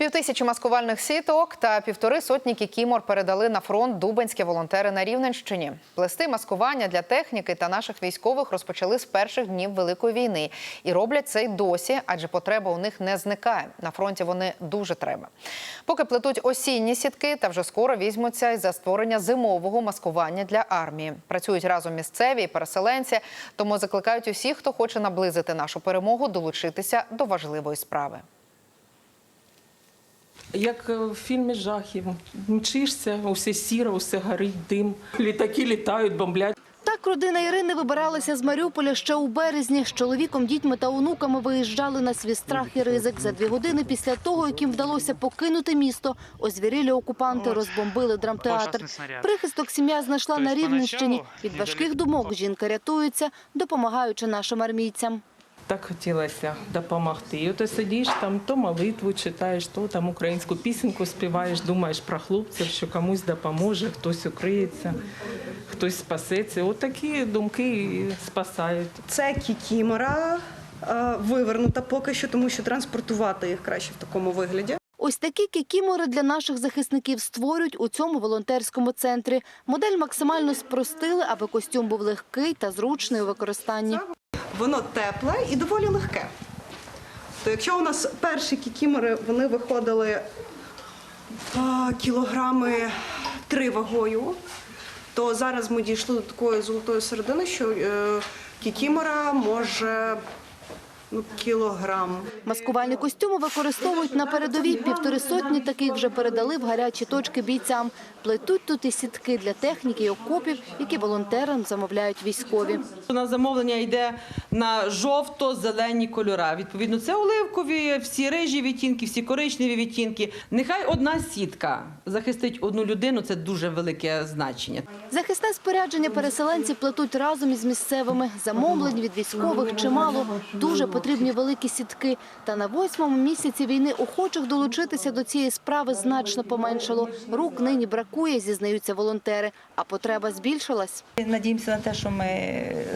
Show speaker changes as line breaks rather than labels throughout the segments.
Півтисячі маскувальних сіток та півтори сотні кікімор передали на фронт дубенські волонтери на Рівненщині. Плести маскування для техніки та наших військових розпочали з перших днів Великої війни і роблять це й досі, адже потреба у них не зникає. На фронті вони дуже треба. Поки плетуть осінні сітки, та вже скоро візьмуться й за створення зимового маскування для армії. Працюють разом місцеві і переселенці, тому закликають усіх, хто хоче наблизити нашу перемогу, долучитися до важливої справи.
Як е, в фільмі жахів. Мчишся, усе сіро, усе горить, дим. Літаки літають, бомблять.
Так родина Ірини вибиралася з Маріуполя ще у березні. З чоловіком, дітьми та онуками виїжджали на свій страх і ризик. За дві години після того, як їм вдалося покинути місто, озвірілі окупанти розбомбили драмтеатр. Прихисток сім'я знайшла
Тобто
на Рівненщині. Від важких думок жінка рятується, допомагаючи нашим армійцям.
Так хотілося допомогти. І ото сидиш там, то молитву читаєш, то там українську пісеньку співаєш, думаєш про хлопців, що комусь допоможе, хтось укриється, хтось спасеться. Отакі думки і спасають.
Це кікімора е, вивернута поки що, тому що транспортувати їх краще в такому вигляді.
Ось такі кікімори для наших захисників створюють у цьому волонтерському центрі. Модель максимально спростили, аби костюм був легкий та зручний у використанні.
Воно тепле і доволі легке. То якщо у нас перші кікімори вони виходили а, кілограми три вагою, то зараз ми дійшли до такої золотої середини, що е, кікімора може кілограм.
Маскувальні костюми використовують на передовій. Півтори сотні таких вже передали в гарячі точки бійцям. Плетуть тут і сітки для техніки і окопів, які волонтерам замовляють військові.
У нас замовлення йде на жовто-зелені кольори. Відповідно, це оливкові, всі рижі відтінки, всі коричневі відтінки. Нехай одна сітка захистить одну людину. Це дуже велике значення.
Захисне спорядження переселенці плетуть разом із місцевими. Замовлень від військових чимало. Дуже потрібні великі сітки. Та на восьмому місяці війни охочих долучитися до цієї справи значно поменшало. Рук нині бракує, зізнаються волонтери. А потреба збільшилась.
Надіємося на те, що ми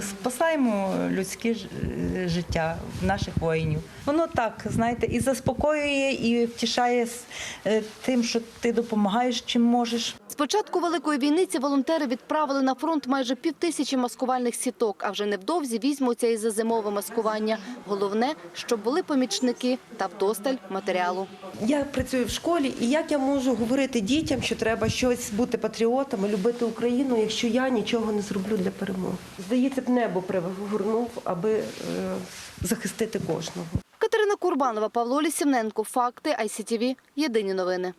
спасаємо людське е, життя наших воїнів. Воно так, знаєте, і заспокоює, і втішає е, тим, що ти допомагаєш чим можеш.
З початку Великої війни ці волонтери відправили на фронт майже півтисячі маскувальних сіток, а вже невдовзі візьмуться і за зимове маскування. Головне, щоб були помічники та вдосталь матеріалу.
Я працюю в школі, і як я можу говорити дітям, що треба щось бути патріотами, любити Україну, якщо я нічого не зроблю для перемоги? Здається, б небо пригорнув, аби е, захистити кожного.
Катерина Курбанова, Павло Лісівненко. Факти ICTV. Єдині новини.